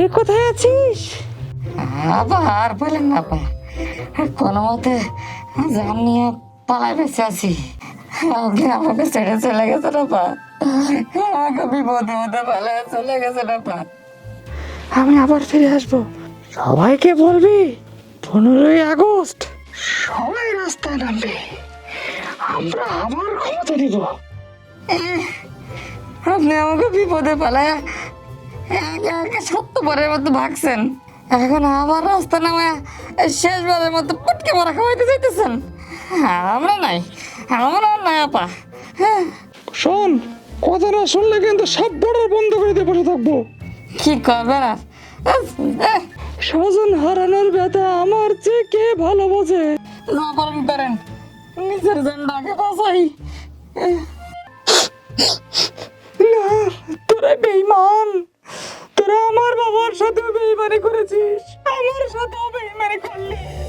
কে কোথায় আছিস? আবার আর বলেন না আপা। কোনো মতে জান নিয়ে পালাই বেঁচে আছি। আপনি আমাকে ছেড়ে চলে গেছেন আপা। আমাকে বিপদে মধ্যে পালাই চলে গেছেন আপা। আমি আবার ফিরে আসব। সবাইকে বলবি পনেরোই আগস্ট। সবাই রাস্তায় নামবে। আমরা আবার ক্ষমতা দিব আপনি আমাকে বিপদে পালায় একে একে সত্যবারের মতো ভাগছেন। এখন আবার রাস্তা নামে শেষবারের মতো পটকে মারা খাওয়াইতে চাইতেছেন আমরা নাই। আমরা নাই আপা। হ্যাঁ। শোন কথা না শুনলে কিন্তু সব বর্ডার বন্ধ করে দিয়ে বসে থাকব। কি করবেন আর স্বজন হারানোর ব্যথা আমার চেয়ে কে ভালো বোঝে। না পারেন করেন নিজের জেন্ডাকে বাঁচাই। তোরা আমার বাবার সাথে বেইমানি করেছিস? আমার সাথেও বেইমানি করলি।